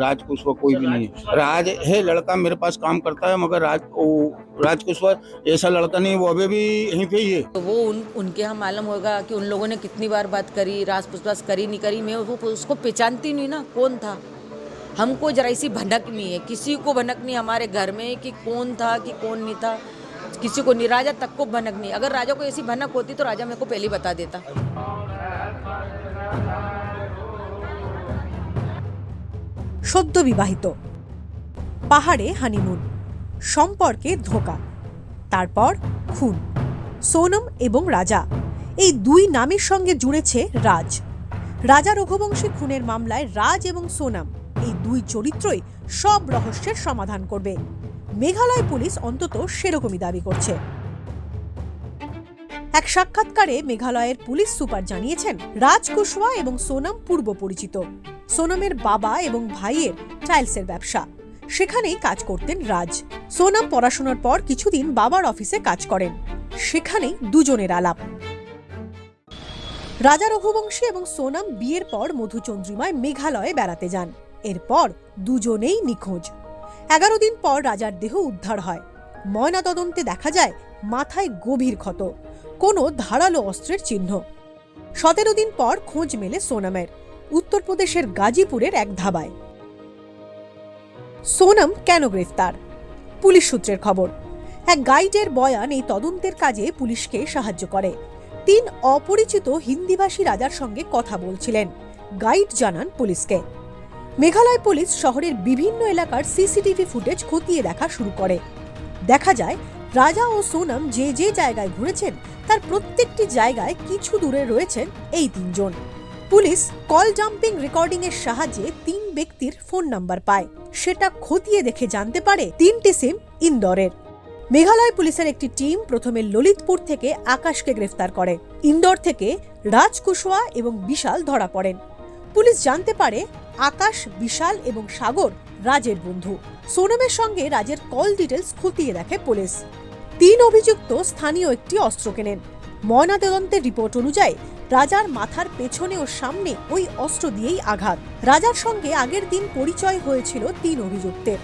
राज कुशवा कोई भी नहीं है। राज है, लड़का मेरे पास काम करता है, मगर राज वो राज कुशवा ऐसा लड़का नहीं वो अभी भी यहीं पे ही है। तो वो उन, उनके यहाँ मालूम होगा कि उन लोगों ने कितनी बार बात करी रास पुसपास करी, नहीं करी। मैं वो उसको पहचानती नहीं ना, कौन था? हमको जरा सी भनक नहीं है। किसी को भनक नहीं हमारे घर में कि कौन था, कि कौन नहीं था। किसी को नहीं, राजा तक को भनक नहीं। अगर राजा को ऐसी भनक होती तो राजा मेरे को पहले बता देता। সদ্য বিবাহিত। পাহাড়ে হানিমুন, সম্পর্কে ধোকা, তারপর খুন। সোনম এবং রাজা, এই দুই নামের সঙ্গে জুড়েছে রাজ। রাজা রঘুবংশী খুনের মামলায় রাজ এবং সোনাম এই দুই চরিত্রই সব রহস্যের সমাধান করবে। মেঘালয় পুলিশ অন্তত সেরকমই দাবি করছে। এক সাক্ষাৎকারে মেঘালয়ের পুলিশ সুপার জানিয়েছেন, রাজ কুশওয়া এবং সোনাম পূর্ব পরিচিত সোনামের বাবা এবং ভাইয়ের টাইলসের ব্যবসা। সেখানেই কাজ করতেন রাজ। সোনাম পড়াশোনার পর কিছুদিন বাবার অফিসে কাজ করেন। সেখানেই দুজনের আলাপ। রাজা রঘুবংশী এবং সোনাম বিয়ের পর মধুচন্দ্রিমায় মেঘালয়ে বেড়াতে যান। এরপর দুজনেই নিখোঁজ। এগারো দিন পর রাজার দেহ উদ্ধার হয়। ময়না তদন্তে দেখা যায়, মাথায় গভীর ক্ষত, কোনো ধারালো অস্ত্রের চিহ্ন। সতেরো দিন পর খোঁজ মেলে সোনামের। উত্তরপ্রদেশের গাজীপুরের এক ধাবায়। সোনম কেন গ্রেফতার? পুলিশ সূত্রের খবর, এক গাইডের বয়ান এই তদন্তের কাজে পুলিশকে সাহায্য করে। তিন অপরিচিত হিন্দিভাষী রাজার সঙ্গে কথা বলছিলেন, গাইড জানান পুলিশকে। মেঘালয় পুলিশ শহরের বিভিন্ন এলাকার সিসিটিভি ফুটেজ খতিয়ে দেখা শুরু করে। দেখা যায়, রাজা ও সোনম যে যে জায়গায় ঘুরেছেন, তার প্রত্যেকটি জায়গায় কিছু দূরে রয়েছেন এই তিনজন। পুলিশ কল জাম্পিং রেকর্ডিং এর সাহায্যে তিন ব্যক্তির ফোন নাম্বার পায়। সেটা খতিয়ে দেখে জানতে পারে তিনটি সিম ইন্দোরের। মেঘালয় পুলিশের একটি টিম প্রথমে ললিতপুর থেকে আকাশকে গ্রেফতার করে। ইন্দোর থেকে রাজ কুশওয়া এবং বিশাল ধরা পড়েন। পুলিশ জানতে পারে আকাশ, বিশাল এবং সাগর রাজের বন্ধু। সোনমের সঙ্গে রাজের কল ডিটেলস খতিয়ে দেখে পুলিশ। তিন অভিযুক্ত স্থানীয় একটি অস্ত্র কেনেন। ময়নাতদন্তের রিপোর্ট অনুযায়ী রাজার মাথার পেছনে ও সামনে ওই অস্ত্র দিয়েই আঘাত। রাজার সঙ্গে আগের দিন পরিচয় হয়েছিল তিন অভিযুক্তের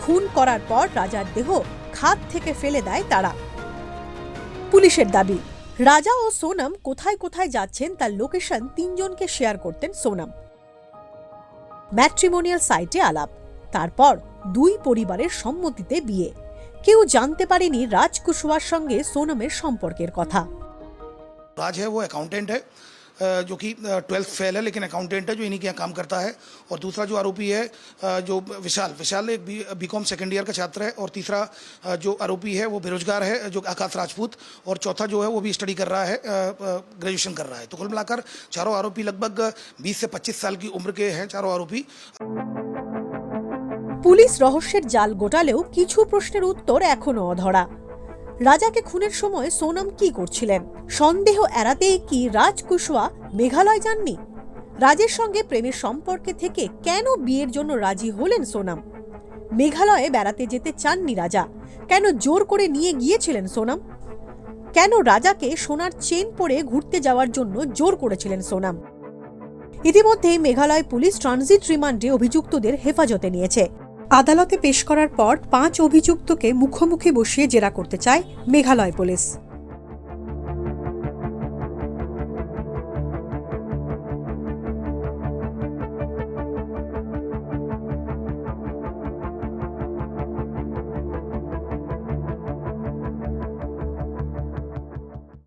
খুন করার পর রাজার দেহ খাদ থেকে ফেলে দেয় তারা। পুলিশের দাবি, রাজা ও সোনাম কোথায় কোথায় যাচ্ছেন তার লোকেশন তিনজনকে শেয়ার করতেন সোনাম। ম্যাট্রিমোনিয়াল সাইটে আলাপ, তারপর দুই পরিবারের সম্মতিতে বিয়ে। কেউ জানতে পারেনি রাজ কুশওয়ার সঙ্গে সোনমের সম্পর্কের কথা। राज है वो अकाउंटेंट है अ, जो कि ट्वेल्थ फेल है लेकिन अकाउंटेंट है जो इन्हीं के यहाँ काम करता है और दूसरा जो आरोपी है अ, जो विशाल विशाल एक बी कॉम सेकेंड ईयर का छात्र है और तीसरा अ, जो आरोपी है वो बेरोजगार है जो आकाश राजपूत और चौथा जो है वो भी स्टडी कर रहा है ग्रेजुएशन कर रहा है तो कुल मिलाकर चारों आरोपी लगभग 20 से 25 साल की उम्र के हैं चारों आरोपी পুলিশ রহস্যের জাল গোটালেও কিছু প্রশ্নের উত্তর এখনো অধরা রাজাকে খুনের সময় সোনাম কি করছিলেন? সন্দেহ এড়াতে কি রাজ কুশওয়া মেঘালয় যাননি? রাজের সঙ্গে প্রেমের সম্পর্কে থেকে কেন বিয়ের জন্য রাজি হলেন সোনাম? মেঘালয়ে বেড়াতে যেতে চাননি রাজা। কেন জোর করে নিয়ে গিয়েছিলেন সোনাম? কেন রাজাকে সোনার চেন পরে ঘুরতে যাওয়ার জন্য জোর করেছিলেন সোনাম? ইতিমধ্যে মেঘালয় পুলিশ ট্রানজিট রিমান্ডে অভিযুক্তদের হেফাজতে নিয়েছে। আদালতে পেশ করার পর পাঁচ অভিযুক্তকে মুখোমুখি বসিয়ে জেরা করতে চায় মেঘালয় পুলিশ।